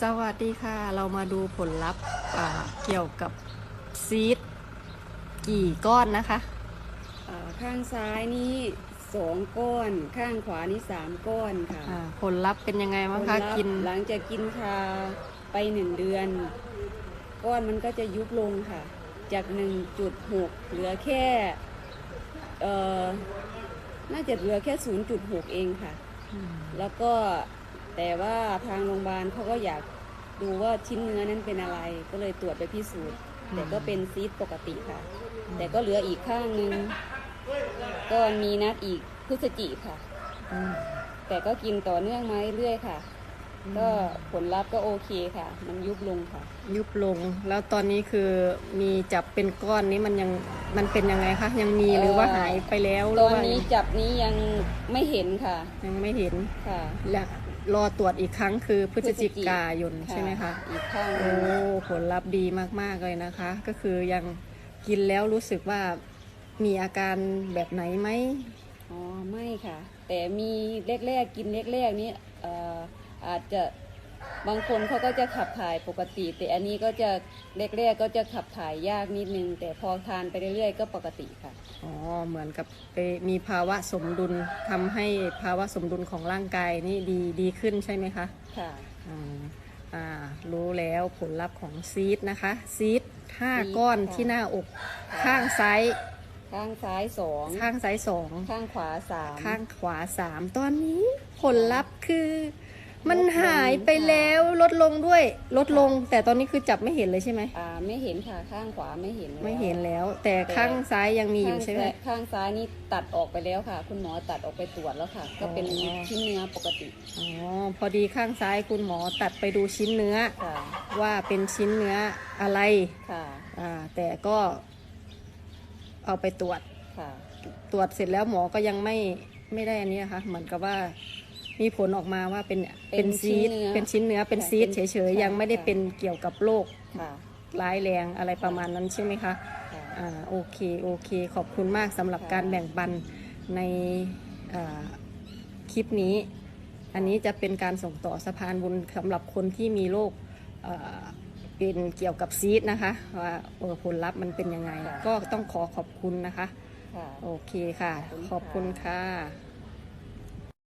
สวัสดีค่ะ เรามาดูผลลัพธ์อ่าเกี่ยวกับซีดกี่ก้อนนะคะอ่าข้างซ้ายนี่สองก้อน ข้างขวานี่สามก้อนค่ะอ่าผลลัพธ์เป็นยังไงบ้างผคะลลัพธ์กินหลังจากกินคาไปหนึ่งเดือน ก้อนมันก็จะยุบลงค่ะ จาก1.6เหลือแค่เอ่อน่าจะเหลือแค่0.6เองค่ะ แล้วก็ แต่ว่าทางโรงพยาบาลเขาก็อยากดูว่าชิ้นเนื้อนั้นเป็นอะไร ก็เลยตรวจไปพิสูจน์ แต่ก็เป็นซีดปกติค่ะ แต่ก็เหลืออีกข้างหนึง ก็มีนัดอีกพฤศจิค่ะอืมแต่ก็กินต่อเนื่องมาเรื่อยๆค่ะ ก็ผลลัพธ์ก็โอเคค่ะ มันยุบลงค่ะ ยุบลง แล้วตอนนี้คือมีจับเป็นก้อนนี้มันยังมันเป็นยังไงคะยังมีหรือว่าหายไปแล้วหตรืออนว่านี้จับนี้ยังไม่เห็นค่ะ ยังไม่เห็นค่ะและรอตรวจอีกครั้งคือพฤศจิกายนใช่ไหมคะอีกข้างหโอ้นึ่งผลลัพธ์ดีมากๆเลยนะคะ ก็คือยังกินแล้วรู้สึกว่ามีอาการแบบไหนไหมอ๋อไม่ค่ะ แต่มีแรกๆกินแรกๆนี้เอ่อ อาจจะบางคนเขาก็จะขับถ่ายปกติ แต่อันนี้ก็จะแรกๆก็จะขับถ่ายยากนิดนึง แต่พอทานไปเรื่อยๆ ก็ปกติค่ะ อ๋อ เหมือนกับไปมีภาวะสมดุลทำให้ภาวะสมดุลของร่างกายนี่ดีดีขึ้นใช่ไหมคะ ค่ะอ่าอ่ารู้แล้วผลลัพธ์ของซีดนะคะซีดห้าซีดก้อนค่ะที่หน้าอกข้างซ้ายข้างซ้ายสองข้างซ้ายสองข้างขวาสามข้างขวาสามตอนนี้ผลลัพธ์คือ มันลดลงหายไปแล้วลดลงด้วยลดลง แต่ตอนนี้คือจับไม่เห็นเลยใช่ไหมอ่าไม่เห็นค่ะข้างขวาไม่เห็นแล้วไม่เห็นแล้ว แต่ข้างซ้ายยังมีอยู่ใช่ไหมข้างซ้ายข้างซ้ายนี่ตัดออกไปแล้วค่ะ คุณหมอตัดออกไปตรวจแล้วค่ะ ก็เป็นอ๋อชิ้นเนื้อปกติอ๋อพอดีข้างซ้ายคุณหมอตัดไปดูชิ้นเนื้อค่ะว่าเป็นชิ้นเนื้ออะไรค่ะอ่าแต่ก็เอาไปตรวจค่ะตรวจเสร็จแล้วหมอก็ยังไม่ไม่ได้อันนี้นะคะเหมือนกับว่า มีผลออกมาว่าเป็นเป็นซีดชิ้นเนื้อเป็นชิ้นเนื้อเป็นค่ะซีดเป็นเฉยๆค่ะยังไม่ได้ค่ะเป็นเกี่ยวกับโรคค่ะร้ายแรงอะไรประมาณนั้นใช่ไหมคะค่ะอ่าโอเคโอเค ขอบคุณมากสำหรับค่ะการแบ่งปันในอ่าคลิปนี้ อันนี้จะเป็นการส่งต่อสะพานบุญสำหรับคนที่มีโรคเอ่อเป็นเกี่ยวกับซีดนะคะว่าเออผลลัพธ์มันเป็นยังไง ก็ต้องขอขอบคุณนะคะค่ะโอเคค่ะ ขอบคุณขอบคุณค่ะค่ะ